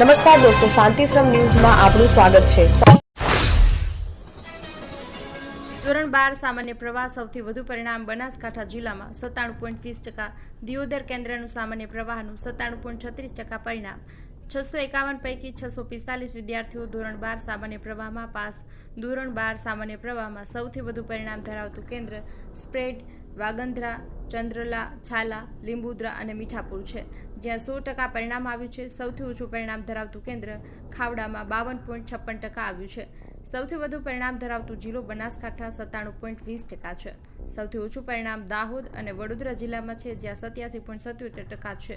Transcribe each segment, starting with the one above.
નમસ્કાર દોસ્તો, શાંતિશ્રમ ન્યૂઝમાં આપનું સ્વાગત છે. ધોરણ બાર સામાન્ય પ્રવાહ સૌથી વધુ પરિણામ બનાસકાંઠા જિલ્લામાં સત્તાણું પોઈન્ટ વીસ ટકા, દિયોદર કેન્દ્રનું સામાન્ય પ્રવાહનું સત્તાણું પોઈન્ટ છત્રીસ ટકા પરિણામ. છસો એકાવન પૈકી છસો પિસ્તાલીસ વિદ્યાર્થીઓ ધોરણ બાર સામાન્ય પ્રવાહમાં પાસ. ધોરણ બાર સામાન્ય પ્રવાહમાં સૌથી વધુ પરિણામ ધરાવતું કેન્દ્ર સ્પ્રેડ વાગંદ્રા ચંદ્રલા, છાલા, લીંબુદ્રા અને મીઠાપુર છે, જ્યાં સો ટકા પરિણામ આવ્યું છે. સૌથી ઓછું પરિણામ ધરાવતું કેન્દ્ર ખાવડામાં બાવન પોઈન્ટ છપ્પન ટકા આવ્યું છે. સૌથી વધુ પરિણામ ધરાવતું જિલ્લો બનાસકાંઠા સત્તાણું પોઈન્ટ વીસ ટકા છે. સૌથી ઓછું પરિણામ દાહોદ અને વડોદરા જિલ્લામાં છે, જ્યાં સત્યાસી પોઈન્ટ સત્યોતેર ટકા છે.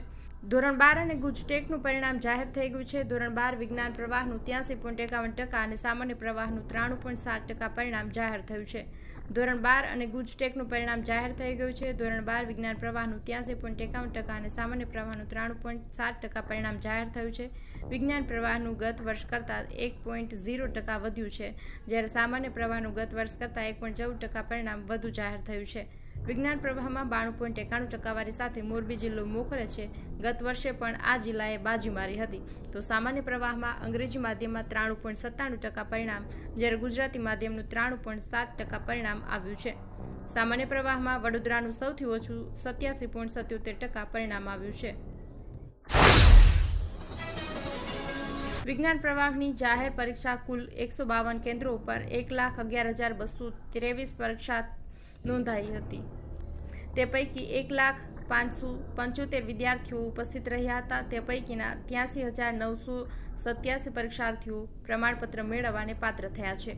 ધોરણ બાર અને ગુજટેકનું પરિણામ જાહેર થઈ ગયું છે. ધોરણ બાર વિજ્ઞાન પ્રવાહનું ત્યાંસી પોઈન્ટ એકાવન ટકા અને સામાન્ય પ્રવાહનું ત્રાણું પોઈન્ટ સાત ટકા પરિણામ જાહેર થયું છે. ધોરણ બાર અને ગુજટેકનું પરિણામ જાહેર થઈ ગયું છે. ધોરણ બાર વિજ્ઞાન પ્રવાહનું ત્યાંસી પોઈન્ટ એકાવન ટકા અને સામાન્ય પ્રવાહનું ત્રાણું પોઈન્ટ સાત ટકા પરિણામ જાહેર થયું છે. વિજ્ઞાન પ્રવાહનું ગત વર્ષ કરતાં એક પોઈન્ટ ઝીરો ટકા વધ્યું છે, જ્યારે સામાન્ય પ્રવાહનું ગત વર્ષ કરતાં એક પોઈન્ટ ચૌદ ટકા પરિણામ વધુ જાહેર થયું છે. વિજ્ઞાન પ્રવાહમાં બાણું પોઈન્ટ એકાણું ટકાવારી સાથે મોરબી જિલ્લો મોખરે છે. ગત વર્ષે પણ આ જિલ્લાએ બાજી મારી હતી. તો સામાન્ય પ્રવાહમાં અંગ્રેજી માધ્યમમાં ત્રાણું પોઈન્ટ સત્તાણું ટકા પરિણામ, જ્યારે ગુજરાતી માધ્યમનું ત્રાણું પોઈન્ટ સાત ટકા પરિણામ આવ્યું છે. સામાન્ય પ્રવાહમાં વડોદરાનું સૌથી ઓછું સત્યાસી પોઈન્ટ સત્યોતેર ટકા પરિણામ આવ્યું છે. વિજ્ઞાન પ્રવાહની જાહેર પરીક્ષા કુલ એકસો બાવન કેન્દ્રો ઉપર એક લાખ અગિયાર હજાર બસો ત્રેવીસ પરીક્ષા નોંધાઈ હતી. તે પૈકી એક લાખ પાંચસો પંચોતેર વિદ્યાર્થીઓ ઉપસ્થિત રહ્યા હતા. તે પૈકીના ત્યાંસી હજાર નવસો સત્યાસી પરીક્ષાર્થીઓ પ્રમાણપત્ર મેળવવાને પાત્ર થયા છે.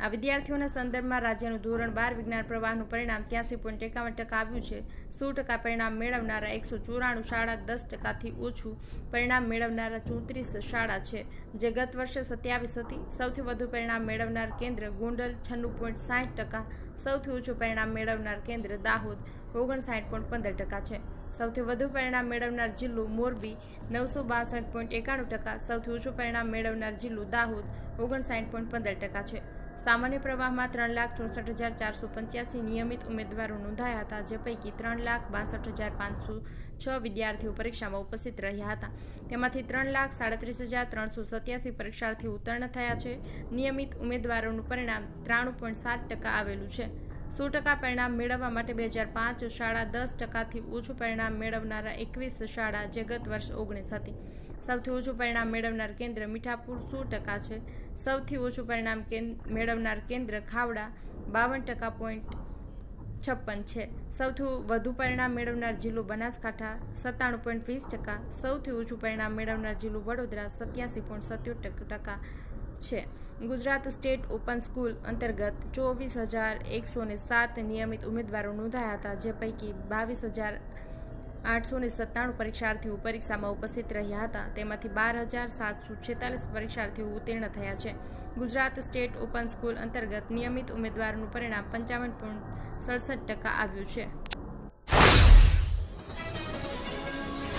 આ વિદ્યાર્થીઓના સંદર્ભમાં રાજ્યનું ધોરણ બાર વિજ્ઞાન પ્રવાહનું પરિણામ ત્યાંસી પોઈન્ટ એકાવન ટકા આવ્યું છે. સો ટકા પરિણામ મેળવનારા એકસો ચોરાણું શાળા દસ ટકાથી ઓછું પરિણામ મેળવનારા ચોત્રીસ શાળા છે. જે ગત વર્ષે સત્યાવીસ હતી. સૌથી વધુ પરિણામ મેળવનાર કેન્દ્ર ગોંડલ છન્નું પોઈન્ટ સાઠ ટકા. સૌથી ઓછું પરિણામ મેળવનાર કેન્દ્ર દાહોદ ઓગણસાઠ પોઈન્ટ પંદર ટકા છે. સૌથી વધુ પરિણામ મેળવનાર જિલ્લો મોરબી નવસો બાસઠ પોઈન્ટ એકાણું ટકા. સૌથી ઓછું પરિણામ મેળવનાર જિલ્લો દાહોદ ઓગણસાઠ પોઈન્ટ પંદર ટકા છે. સામાન્ય પ્રવાહમાં ત્રણ લાખ ચોસઠ હજાર ચારસો પંચ્યાસી નિયમિત ઉમેદવારો નોંધાયા હતા, જે પૈકી ત્રણ લાખ બાસઠ હજાર પાંચસો છ વિદ્યાર્થીઓ પરીક્ષામાં ઉપસ્થિત રહ્યા હતા. તેમાંથી ત્રણ લાખ સાડત્રીસ હજાર ત્રણસો સત્યાસી પરીક્ષાર્થીઓ ઉત્તીર્ણ થયા છે. નિયમિત ઉમેદવારોનું પરિણામ ત્રાણું પોઈન્ટ સાત ટકા આવેલું છે. સો ટકા પરિણામ મેળવવા માટે બે હજાર પાંચ શાળા દસ ટકાથી ઓછું પરિણામ મેળવનારા એકવીસ શાળા જે ગત વર્ષ ઓગણીસ હતી. સૌથી ઓછું પરિણામ મેળવનાર કેન્દ્ર મીઠાપુર સો ટકા છે. સૌથી ઓછું પરિણામ મેળવનાર કેન્દ્ર ખાવડા બાવન ટકા પોઈન્ટ છપ્પન છે. સૌથી વધુ પરિણામ મેળવનાર જિલ્લો બનાસકાંઠા સત્તાણું પોઈન્ટ વીસ ટકા. સૌથી ઓછું પરિણામ મેળવનાર જિલ્લો વડોદરા સત્યાસી પોઈન્ટ સત્યોતેર ટકા છે. ગુજરાત સ્ટેટ ઓપન સ્કૂલ અંતર્ગત ચોવીસ હજાર એકસો સાત નિયમિત ઉમેદવારો નોંધાયા હતા, જે પૈકી બાવીસ હજાર આઠસો ને સત્તાણું પરીક્ષાર્થીઓ પરીક્ષામાં ઉપસ્થિત રહ્યા હતા. તેમાંથી બાર હજાર સાતસો છેતાલીસ પરીક્ષાર્થીઓ ઉત્તીર્ણ થયા છે. ગુજરાત સ્ટેટ ઓપન સ્કૂલ અંતર્ગત નિયમિત ઉમેદવારનું પરિણામ પંચાવન પોઈન્ટ સડસઠ ટકા આવ્યું છે.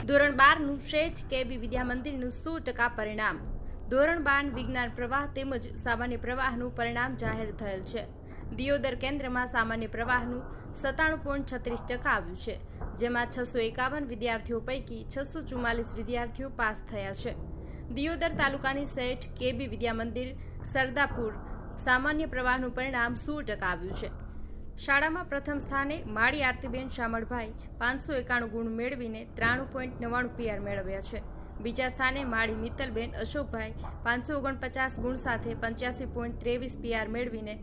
ધોરણ બારનું શ્રેષ્ઠ કેબી વિદ્યા મંદિરનું સો ટકા પરિણામ. ધોરણ બાર વિજ્ઞાન પ્રવાહ તેમજ સામાન્ય પ્રવાહનું પરિણામ જાહેર થયેલ છે. દિયોદર કેન્દ્રમાં સામાન્ય પ્રવાહનું સત્તાણું પોઈન્ટ છત્રીસ ટકા આવ્યું છે, જેમાં છસો એકાવન વિદ્યાર્થીઓ પૈકી છસો ચુમ્માલીસ વિદ્યાર્થીઓ પાસ થયા છે. દિયોદર તાલુકાની શેઠ કેબી વિદ્યા મંદિર સરદાપુર, સામાન્ય પ્રવાહનું પરિણામ સો ટકા આવ્યું છે. શાળામાં પ્રથમ સ્થાને માળી આરતીબેન શામળભાઈ પાંચસો એકાણું ગુણ મેળવીને ત્રાણું પોઈન્ટ નવ્વાણું પીઆર મેળવ્યા છે. બીજા સ્થાને માળી મિત્તલબેન અશોકભાઈ પાંચસો ઓગણપચાસ ગુણ સાથે પંચ્યાસી પોઈન્ટ ત્રેવીસ પીઆર મેળવીને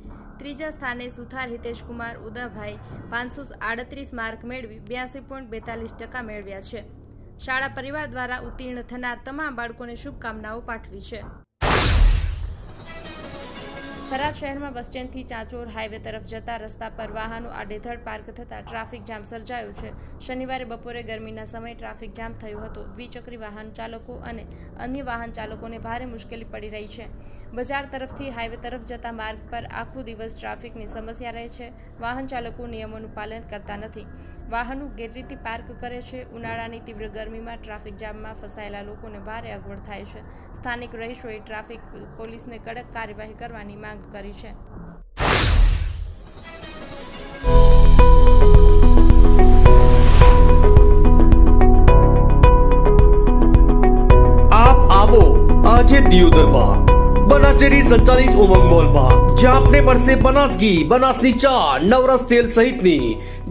ત્રીજા સ્થાને સુથાર હિતેશકુમાર ઉદાભાઈ પાંચસો આડત્રીસ માર્ક મેળવી બ્યાસી પોઈન્ટ બેતાલીસ ટકા મેળવ્યા છે. શાળા પરિવાર દ્વારા ઉત્તીર્ણ થનાર તમામ બાળકોને શુભકામનાઓ પાઠવી છે. થરાદ શહેરમાં બસ સ્ટેન્ડથી ચાંચોર હાઈવે તરફ જતા રસ્તા પર વાહનો આડેધડ પાર્ક થતાં ટ્રાફિક જામ સર્જાયો છે. શનિવારે બપોરે ગરમીના સમયે ટ્રાફિક જામ થયું હતું. દ્વિચક્રી વાહન ચાલકો અને અન્ય વાહન ચાલકોને ભારે મુશ્કેલી પડી રહી છે. બજાર તરફથી હાઈવે તરફ જતા માર્ગ પર આખો દિવસ ટ્રાફિકની સમસ્યા રહે છે. વાહન ચાલકો નિયમોનું પાલન કરતા નથી. વાહનો ગેરરીતિ પાર્ક કરે છે. ઉનાળાની તીવ્ર ગરમીમાં ટ્રાફિક જામમાં ફસાયેલા લોકોને ભારે અગવડ થાય છે. સ્થાનિક રહીશોએ ટ્રાફિક પોલીસને કડક કાર્યવાહી કરવાની માંગ કરી છે. આપ આવો આજે દિયોદરમાં. બનાસ ડેરી સંચાલિત ઉમંગ મોલમાં. જ્યાં આપને મળશે બનાસ ઘી બનાસની ચા નવરસ તેલ સહિતની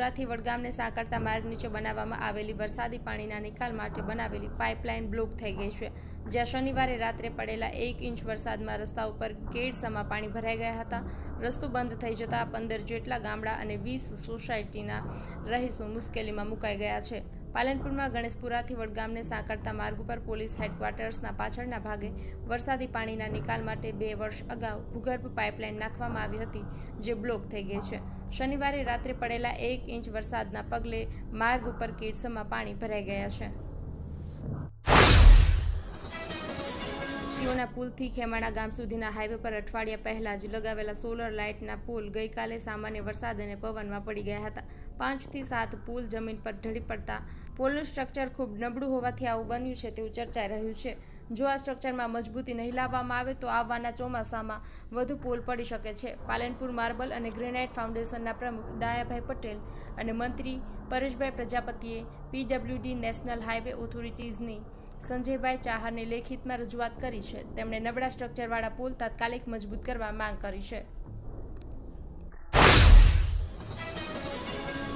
સુરાથી વડગામને સાંકળતા માર્ગ નીચે બનાવવામાં આવેલી વરસાદી પાણીના નિકાલ માટે બનાવેલી પાઇપલાઇન બ્લોક થઈ ગઈ છે. જ્યાં શનિવારે રાત્રે પડેલા એક ઇંચ વરસાદમાં રસ્તા ઉપર કેડસમાં પાણી ભરાઈ ગયા હતા. રસ્તો બંધ થઈ જતાં પંદર જેટલા ગામડા અને વીસ સોસાયટીના રહીશો મુશ્કેલીમાં મુકાઈ ગયા છે. પાલનપુરમાં ગણેશપુરાથી વડગામને સાંકળતા માર્ગ ઉપર પોલીસ હેડક્વાર્ટર્સના પાછળના ભાગે વરસાદી પાણીના નિકાલ માટે બે વર્ષ અગાઉ ભૂગર્ભ પાઇપલાઇન નાખવામાં આવી હતી, જે બ્લોક થઈ ગઈ છે. શનિવારે રાત્રે પડેલા એક ઇંચ વરસાદના પગલે માર્ગ ઉપર કીડસમાં પાણી ભરાઈ ગયા છે. ટીઓના પુલથી ખેમાણા ગામ સુધીના હાઈવે પર અઠવાડિયા પહેલા જ લગાવેલા સોલર લાઇટના પુલ ગઈકાલે સામાન્ય વરસાદ અને પવનમાં પડી ગયા હતા. પાંચથી સાત પુલ જમીન પર ઢળી પડતા પુલનું સ્ટ્રક્ચર ખૂબ નબળું હોવાથી આવું બન્યું છે તેવું ચર્ચાઈ રહ્યું છે. જો આ સ્ટ્રક્ચરમાં મજબૂતી નહીં લાવવામાં આવે તો આવવાના ચોમાસામાં વધુ પુલ પડી શકે છે. પાલનપુર માર્બલ અને ગ્રેનાઇટ ફાઉન્ડેશનના પ્રમુખ ડાયાભાઈ પટેલ અને મંત્રી પરેશભાઈ પ્રજાપતિએ પીડબ્લ્યુડી નેશનલ હાઈવે ઓથોરિટીઝની સંજયભાઈ ચાહરની લેખિતમાં રજૂઆત કરી છે. તેમણે નબળા સ્ટ્રક્ચરવાળા પુલ તાત્કાલિક મજબૂત કરવા માંગ કરી છે.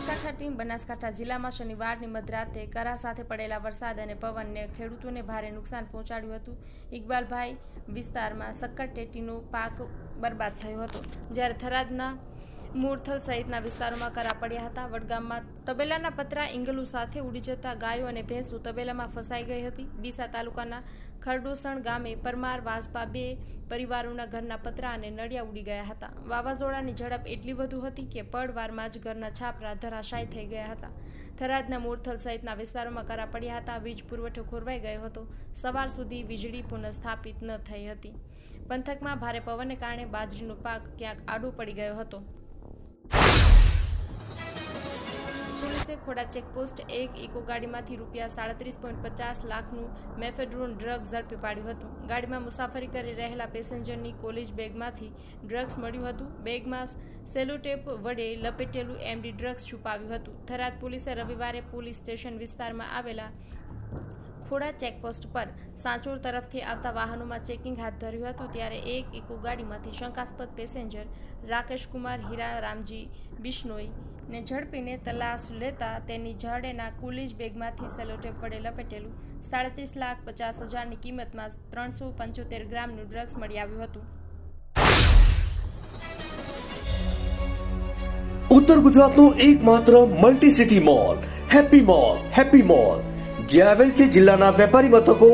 બનાસકાંઠા ટીમ બનાસકાંઠા જિલ્લામાં શનિવારની મધરાતે કરા સાથે પડેલા વરસાદ અને પવનને ખેડૂતોને ભારે નુકસાન પહોંચાડ્યું હતું. ઇકબાલભાઈ વિસ્તારમાં સક્કર ટેટીનો પાક બરબાદ થયો હતો. જ્યારે થરાદના મૂળથલ સહિતના વિસ્તારોમાં કરા પડ્યા હતા. વડગામમાં તબેલાના પતરા ઇંગલુ સાથે ઉડી જતા ગાયો અને ભેંસો તબેલામાં ફસાઈ ગઈ હતી. ડીસા તાલુકાના ખરડોસણ ગામે પરમાર વાસપા બે પરિવારોના ઘરના પતરા અને નળિયા ઉડી ગયા હતા. વાવાઝોડાની ઝડપ એટલી વધુ હતી કે પડવારમાં જ ઘરના છાપરા ધરાશાય થઈ ગયા હતા. થરાદના મૂળથલ સહિતના વિસ્તારોમાં કરા પડ્યા હતા. વીજ પુરવઠો ખોરવાઈ ગયો હતો. સવાર સુધી વીજળી પુનઃસ્થાપિત ન થઈ હતી. પંથકમાં ભારે પવનને કારણે બાજરીનો પાક ક્યાંક આડો પડી ગયો હતો. ખોડા ચેકપોસ્ટ એક ઇકો ગાડીમાંથી રૂપિયા સાડત્રીસ પોઈન્ટ પચાસ લાખનું મેફેડ્રોન ડ્રગ ઝડપી પાડ્યું હતું. ગાડીમાં મુસાફરી કરી રહેલા પેસેન્જરની કોલેજ બેગમાંથી ડ્રગ્સ મળ્યું હતું. બેગમાં સેલોટેપ વડે લપેટેલું એમડી ડ્રગ્સ છુપાવ્યું હતું. થરાદ પોલીસે રવિવારે પોલીસ સ્ટેશન વિસ્તારમાં આવેલા ખોડા ચેકપોસ્ટ પર સાંચોર તરફથી આવતા વાહનોમાં ચેકિંગ હાથ ધર્યું હતું. ત્યારે એક ઇકો ગાડીમાંથી શંકાસ્પદ પેસેન્જર રાકેશ કુમાર હીરા રામજી બિશ્નોઈ ને ઝડપીને તલાશ લેતા તેની જાડેના કુલીજ બેગમાંથી સેલોટેપ વડે લપેટેલું સાડત્રીસ લાખ પચાસ હજારની કિંમતમાં ત્રણસો પંચોતેર ગ્રામનું ડ્રગ્સ મળી આવ્યું હતું. ઉત્તર ગુજરાતનો એકમાત્ર multi city mall Happy Mall Happy Mall, જે આવેલ છે જિલ્લાના વેપારી મથકો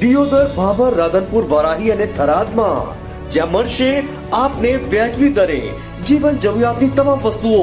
દિયોદર, ભાભર, રાધનપુર, વરાહી અને થરાદમાં. જ્યાં મળશે આપને વ્યાજબી દરે જીવન જરૂરિયાતની તમામ વસ્તુઓ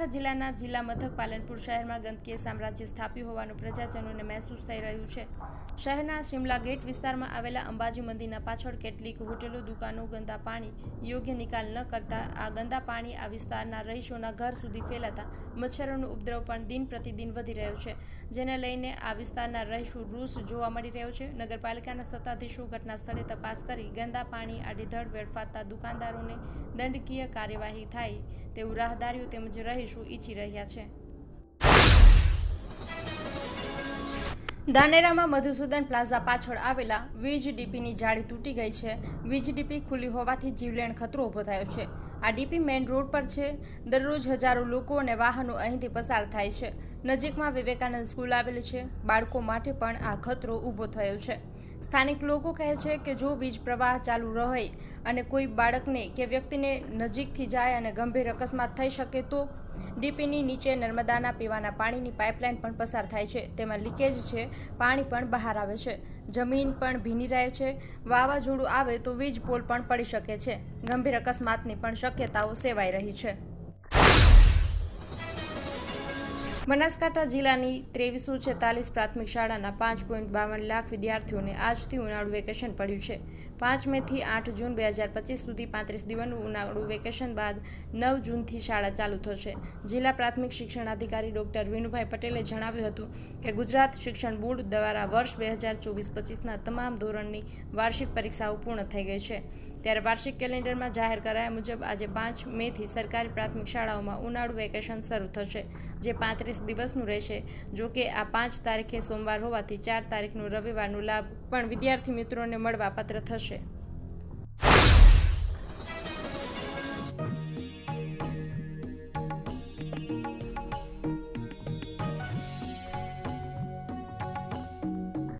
બનાસકાંઠા જિલ્લાના જિલ્લા મથક પાલનપુર શહેરમાં ગંદકીએ સામ્રાજ્ય સ્થાપ્યું હોવાનું પ્રજાજનોને મહેસૂસ થઈ રહ્યું છે. શહેરના શિમલા ગેટ વિસ્તારમાં આવેલા અંબાજી મંદિરના પાછળ કેટલીક હોટેલો, દુકાનો, ગંદા પાણી, યોગ્ય નિકાલ ન કરતા આ ગંદા પાણી આ વિસ્તારના રહીશોના ઘર સુધી ફેલાતા મચ્છરોનો ઉપદ્રવ પણ દિન પ્રતિદિન વધી રહ્યો છે. જેને લઈને આ વિસ્તારના રહીશો રૂસ જોવા મળી રહ્યો છે. નગરપાલિકાના સત્તાધીશો ઘટના સ્થળે તપાસ કરી ગંદા પાણી આડેધડ વેડફાતા દુકાનદારોને દંડકીય કાર્યવાહી થાય તેવું રાહદારીઓ તેમજ રહીશો ઈચ્છી રહ્યા છે? ધાનેરામાં મધુસૂદન પ્લાઝા પાછળ આવેલા વીજ ડીપીની જાળી તૂટી ગઈ છે. વીજ ડીપી ખુલ્લી હોવાથી જીવલેણ ખતરો ઊભો થયો છે. આ ડીપી મેઇન રોડ પર છે. દરરોજ હજારો લોકો અને વાહનો અહીંથી પસાર થાય છે. નજીકમાં વિવેકાનંદ સ્કૂલ આવેલી છે. બાળકો માટે પણ આ ખતરો ઊભો થયો છે. સ્થાનિક લોકો કહે છે કે જો વીજ પ્રવાહ ચાલુ રહે અને કોઈ બાળકને કે વ્યક્તિને નજીકથી જાય અને ગંભીર અકસ્માત થઈ શકે તો ડીપીની નીચે નર્મદાના પીવાના પાણીની પાઇપલાઇન પણ પસાર થાય છે. તેમાં લીકેજ છે, પાણી પણ બહાર આવે છે. જમીન પણ ભીની રહે છે. વાવાઝોડું આવે તો વીજ પોલ પણ પડી શકે છે. ગંભીર અકસ્માતની પણ શક્યતાઓ સેવાઈ રહી છે. બનાસકાંઠા જિલ્લાની ત્રેવીસો છેતાલીસ પ્રાથમિક શાળાના પાંચ પોઈન્ટ બાવન લાખ વિદ્યાર્થીઓને આજથી ઉનાળુ વેકેશન પડ્યું છે. પાંચ મેથી આઠ જૂન બે હજાર પચીસ સુધી પાંત્રીસ દિવસનું ઉનાળુ વેકેશન બાદ નવ જૂનથી શાળા ચાલુ થશે. જિલ્લા પ્રાથમિક શિક્ષણ અધિકારી ડોક્ટર વિનુભાઈ પટેલે જણાવ્યું હતું કે ગુજરાત શિક્ષણ બોર્ડ દ્વારા વર્ષ બે હજાર ચોવીસ પચીસના તમામ ધોરણની વાર્ષિક પરીક્ષાઓ પૂર્ણ થઈ ગઈ છે. ત્યારે વાર્ષિક કેલેન્ડરમાં જાહેર કરાયા મુજબ આજે પાંચ મેથી સરકારી પ્રાથમિક શાળાઓમાં ઉનાળુ વેકેશન શરૂ થશે, જે પાંત્રીસ દિવસનું રહેશે. જો કે આ પાંચ તારીખે સોમવાર હોવાથી ચાર તારીખનું રવિવારનું લાભ પણ વિદ્યાર્થી મિત્રોને મળવાપાત્ર થશે.